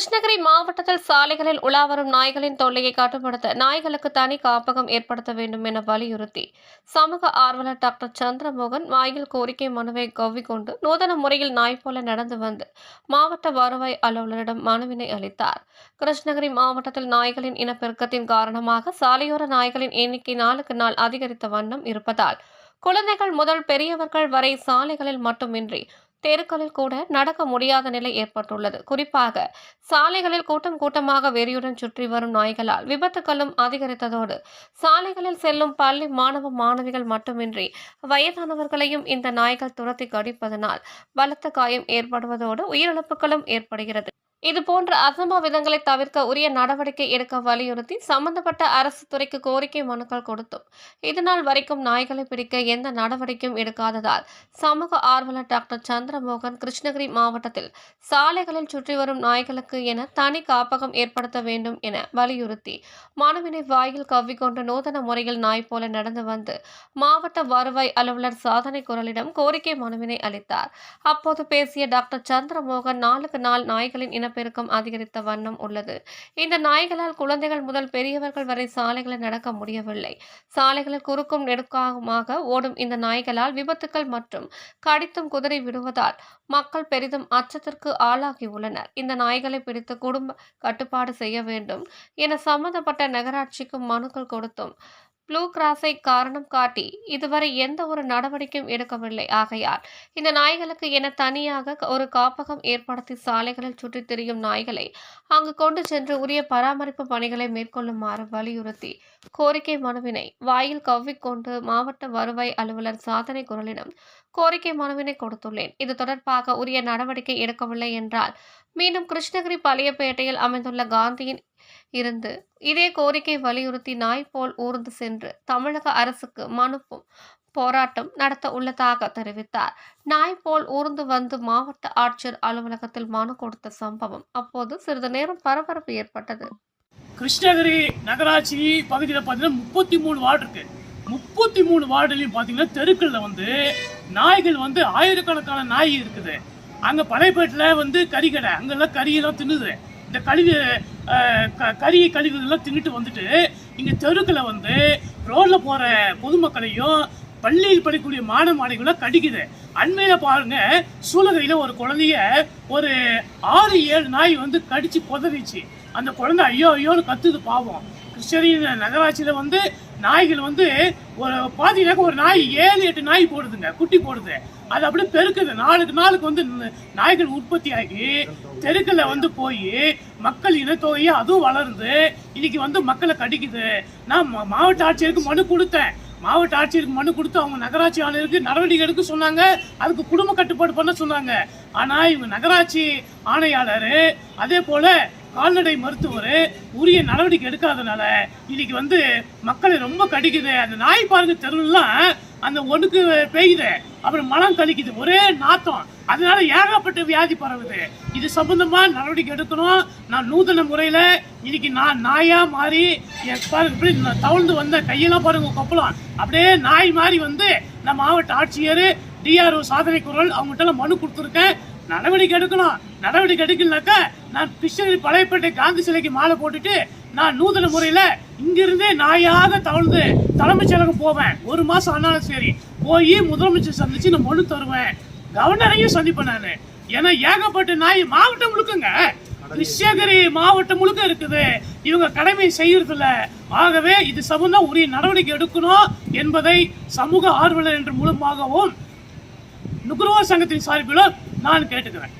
கிருஷ்ணகிரி மாவட்டத்தில் சாலைகளில் உலா வரும் நாய்களின் தொல்லையை கட்டுப்படுத்த நாய்களுக்கு தனி காப்பகம் ஏற்படுத்த வேண்டும் என வலியுறுத்தி சமூக ஆர்வலர் டாக்டர் சந்திரமோகன் வாயில் கோரிக்கை மனுவை கவ்விக்கொண்டு நூதன முறையில் நாய் போல நடந்து வந்து மாவட்ட வருவாய் அலுவலரிடம் மனுவினை அளித்தார். கிருஷ்ணகிரி மாவட்டத்தில் நாய்களின் இனப்பெருக்கத்தின் காரணமாக சாலையோர நாய்களின் எண்ணிக்கை நாளுக்கு நாள் அதிகரித்த வண்ணம் இருப்பதால் குழந்தைகள் முதல் பெரியவர்கள் வரை சாலைகளில் மட்டுமின்றி தெருக்களில் கூட நடக்க முடியாத நிலை ஏற்பட்டுள்ளது. குறிப்பாக சாலைகளில் கூட்டம் கூட்டமாக வெறியுடன் சுற்றி வரும் நாய்களால் விபத்துகளும் அதிகரித்ததோடு சாலைகளில் செல்லும் பள்ளி மாணவ மாணவிகள் மட்டுமின்றி வயதானவர்களையும் இந்த நாய்கள் துரத்தி கடிப்பதனால் பலத்த காயம் ஏற்படுவதோடு உயிரிழப்புகளும் ஏற்படுகிறது. இதுபோன்ற அசம்பாவிதங்களை தவிர்க்க உரிய நடவடிக்கை எடுக்க வலியுறுத்தி சம்பந்தப்பட்ட அரசு துறைக்கு கோரிக்கை மனுக்கள் கொடுத்தும். இதனால் வரைக்கும் நாய்களை பிடிக்க எந்த நடவடிக்கையும் எடுக்காததால் சமூக ஆர்வலர் டாக்டர் சந்திரமோகன் கிருஷ்ணகிரி மாவட்டத்தில் சாலைகளில் சுற்றி வரும் நாய்களுக்கு என தனி காப்பகம் ஏற்படுத்த வேண்டும் என வலியுறுத்தி மனுவினை வாயில் கவ்விக்கொண்டு நூதன முறையில் நாய் போல நடந்து வந்து மாவட்ட வருவாய் அலுவலர் சாதனை குரலிடம் கோரிக்கை மனுவினை அளித்தார். அப்போது பேசிய டாக்டர் சந்திரமோகன் நாளுக்கு நாள் நாய்களின் இனப்பெருக்கம் அதிகரித்த வண்ணம் உள்ளது. இந்த நாய்களால் குழந்தைகள் முதல் பெரியவர்கள் வரை சாலைகளில் நடக்க முடியவில்லை. சாலைகளில் குறுக்கும் நெடுக்காகமாக ஓடும் இந்த நாய்களால் விபத்துக்கள் மற்றும் கடித்தும் குதிரை விடுவதால் மக்கள் பெரிதும் அச்சத்திற்கு ஆளாகியுள்ளனர் இந்த நாய்களை பிடித்து குடும்ப கட்டுப்பாடு செய்ய வேண்டும் என சம்பந்தப்பட்ட நகராட்சிக்கு மனுக்கள் கொடுத்தும் ப்ளூ கிராஸை காரணம் காட்டி இதுவரை எந்த ஒரு நடவடிக்கையும் எடுக்கவில்லை. ஆகையால் இந்த நாய்களுக்கு என தனியாக ஒரு காப்பகம் ஏற்படுத்தி சாலைகளில் சுற்றித் திரியும் நாய்களை அங்கு கொண்டு சென்று உரிய பராமரிப்பு பணிகளை மேற்கொள்ளுமாறு வலியுறுத்தி கோரிக்கை மனுவினை வாயில் கவ்விக்கொண்டு மாவட்ட வருவாய் அலுவலர் சாதனை குரலிடம் கோரிக்கை மனுவினை கொடுத்துள்ளேன். இது தொடர்பாக உரிய நடவடிக்கை எடுக்கவில்லை என்றால் மீண்டும் கிருஷ்ணகிரி பழையப்பேட்டையில் அமைந்துள்ள காந்தியின் இருந்து. இதே கோரிக்கை வலியுறுத்தி நாய் போல் ஊர்ந்து சென்று தமிழக அரசுக்கு மனு போராட்டம் நடத்த உள்ளதாக தெரிவித்தார். நாய் போல் ஊர்ந்து வந்து மாவட்ட ஆட்சியர் அலுவலகத்தில் மனு கொடுத்த சம்பவம் அப்போது சிறிது நேரம் பரபரப்பு ஏற்பட்டது. கிருஷ்ணகிரி நகராட்சி பகுதியில் பார்த்தீங்கன்னா முப்பத்தி மூணு வார்டு இருக்கு. முப்பத்தி மூணு வார்டுலையும் பார்த்தீங்கன்னா தெருக்களில் வந்து நாய்கள் வந்து ஆயிரக்கணக்கான நாய் இருக்குது. அங்கே பழையப்பேட்டில் வந்து கறிக்கடை அங்கெல்லாம் கறியெல்லாம் தின்னுது. இந்த கழிவு க- கறி கழிவுகள்லாம் தின்னுட்டு வந்துட்டு இங்கே தெருக்கில் வந்து ரோட்டில் போகிற பொதுமக்களையும் பள்ளியில் படிக்கக்கூடிய மாணவ மாணவிகளை கடிக்குது. அண்மையில் பாருங்க சூளகிரியில ஒரு குழந்தைய ஒரு ஆறு ஏழு நாய் வந்து கடித்து புதறிச்சு. அந்த குழந்தை ஐயோ ஐயோன்னு கத்துது பாவம். கிருஷ்ணகிரி நகராட்சியில் வந்து நாய்கள் வந்து ஒரு பார்த்தீங்கன்னாக்க ஒரு நாய் ஏழு எட்டு நாய் போடுதுங்க குட்டி போடுது. அது அப்படியே பெருக்குது. நாளுக்கு நாளுக்கு வந்து நாய்கள் உற்பத்தி ஆகி தெருக்கில் வந்து போய் மக்கள் இனத்தொகையே அதுவும் வளருது இன்னைக்கு வந்து மக்களை கடிக்குது. நான் மா- மாவட்ட ஆட்சியருக்கு மனு கொடுத்தேன். மாவட்ட ஆட்சியருக்கு மனு கொடுத்து அவங்க நகராட்சி ஆணையருக்கு நடவடிக்கை எடுக்க சொன்னாங்க. அதுக்கு குடும்ப கட்டுப்பாடு பண்ண சொன்னாங்க. ஆனா இவங்க நகராட்சி ஆணையாளர் அதே போல கால்நடை மருத்துவர் உரிய நடவடிக்கை எடுக்காதனால இன்னைக்கு வந்து மக்களை ரொம்ப கடிக்குது. அந்த நாய் பாருங்க தெருலாம் அந்த ஒண்ணுக்கு பெய்யுது. அப்புறம் மலம் கழிக்குது. ஒரே நாத்தம். அதனால ஏகப்பட்ட வியாதி பரவுது. இது சம்பந்தமா நடவடிக்கை எடுக்கணும். நான் நூதன முறையில இன்னைக்கு நான் நாயா மாறி பாருங்க இப்படி தவழ்ந்து வந்த கையெல்லாம் பாருங்க கொப்பலாம். அப்படியே நாய் மாறி வந்து நான் மாவட்ட ஆட்சியர் டிஆர்ஓ சாதனை குரல் அவங்ககிட்ட மனு கொடுத்துருக்கேன். நடவடிக்கை எடுக்கணும். நடவடிக்கை எடுக்கலனாக்கா நான் கிருஷ்ணகிரி பழையப்பேட்டை காந்தி சிலைக்கு மாலை போட்டுட்டு நான் நூதன முறையில இங்கிருந்தே நாயாக தவழ்ந்து தலைமைச் செயலகம் போவேன். ஒரு மாசம் ஆனாலும் சரி போய் முதலமைச்சர் சந்திச்சு நான் மனு தருவேன். கவர்னரையும் சந்திப்பேன் நான். ஏன்னா ஏகப்பட்ட நாய் மாவட்டம் முழுக்கங்க. கிருஷ்ணகிரி மாவட்டம் முழுக்க இருக்குது. இவங்க கடமை செய்யறதில்ல. ஆகவே இது சம்பந்தம் உரிய நடவடிக்கை எடுக்கணும் என்பதை சமூக ஆர்வலர் என்ற மூலமாகவும் நுகர்வோர் சங்கத்தின் சார்பிலும் நான் கேட்டுக்கிறேன்.